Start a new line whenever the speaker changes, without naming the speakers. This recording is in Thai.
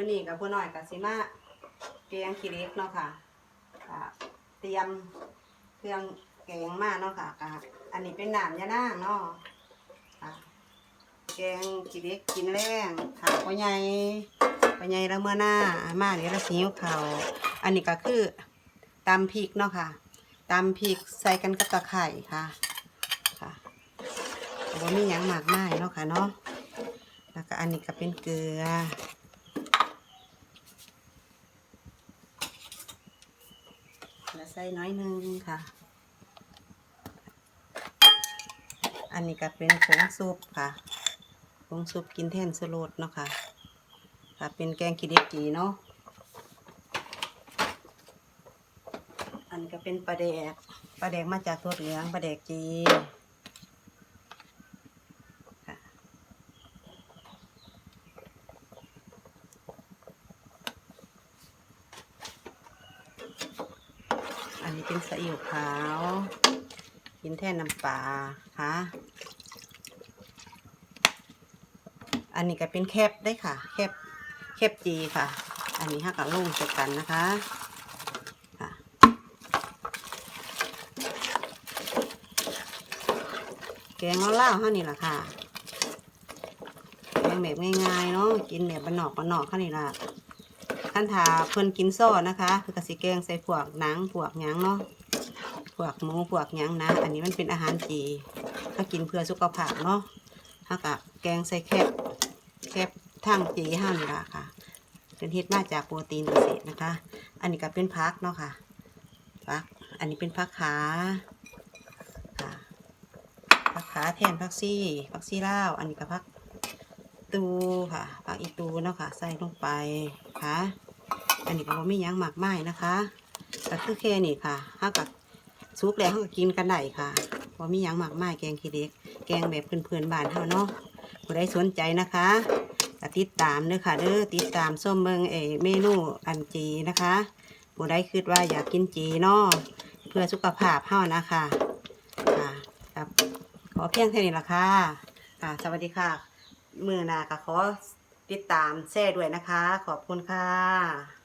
มื่อนี้กับผู้น้อยกับสิมาแกงขี้เล็กเนาะค่ะเตรียมเครื่องแกงมาเนาะค่ะอันนี้เป็นหน้ำยะนางเนาะแกงขี้เล็กกินแรงค่ะพ่อใหญ่พ่อใหญ่ละเมื่อหน้ามาเดี๋ยวเราสิหิวเขาวอันนี้ก็คือตำพริกเนาะค่ะตำพริกใส่กันกับตะไคร่ค่ะค่ะว่ามีหยังหมากไม้เนาะค่ะเนาะแล้วก็อันนี้ก็เป็นเกลือ แล้วใส่น้อยหนึงค่ะ อันนี้ก็เป็นผงซุปค่ะผงซุปกินแทนสโลดเนาะค่ะค่ะ เป็นแกงกิเดกจีเนาะ อันก็เป็นปลาแดกปลาแดกมาจากตัวเหลืองปลาแดกจี นนี้เป็นซีอิ๊วขาว กินแทนน้ำปลาค่ะ อันนี้ก็เป็นแคบได้ค่ะ แคบแคบจีค่ะ อันนี้ห้ากับลุ่งใส่กันนะคะแกงเล่าๆเท่านี้แหละค่ะแกงแบบง่ายๆเนาะ กินแบบบานนอกบานนอกเท่านี้ละ ขั้นถาเพิ่นกินโซ่นะคะคือกะสิแกงใส่พวกหนังพวกหยังเนาะพวกหมูพวกหยังนะ อันนี้มันเป็นอาหารจีถ้ากินเพื่อสุขภาพเนาะถ้ากับแกงใส่แคบแคบทั้งจีห้านี่ละค่ะ เป็นเฮ็ดมาจากโปรตีนพิเศษนะคะ อันนี้ก็เป็นพักเนาะค่ะพักอันนี้เป็นพักขาค่ะพักขาแทนพักซี่พักซี่เล่าอันนี้ก็พัก ตูค่ะพักอีตูเนาะค่ะ ใส่ลงไปค่ะ อันนี้ก็บ่มีหยังหมักไม้นะคะก็คือแค่นี้ค่ะถ้ากับซุกแล้วเขาก็กินกันได้ค่ะบ่มียังหมักไม้แกงขี้เด็ก แกงแบบเพื่อนๆบ้านเฮาเนาะผู้ใดสนใจนะคะก็ติดตามเด้อค่ะเด้อติดตามส้มเบิงเอเมนูอันจีนะคะผู้ใดคิดว่าอยากกินจีเนาะเพื่อสุขภาพเฮานะคะค่ะครับขอเพียงเท่านี้ละค่ะค่ะ สวัสดีค่ะ มือหนาก็ขอติดตามแช่ด้วยนะคะ ขอบคุณค่ะ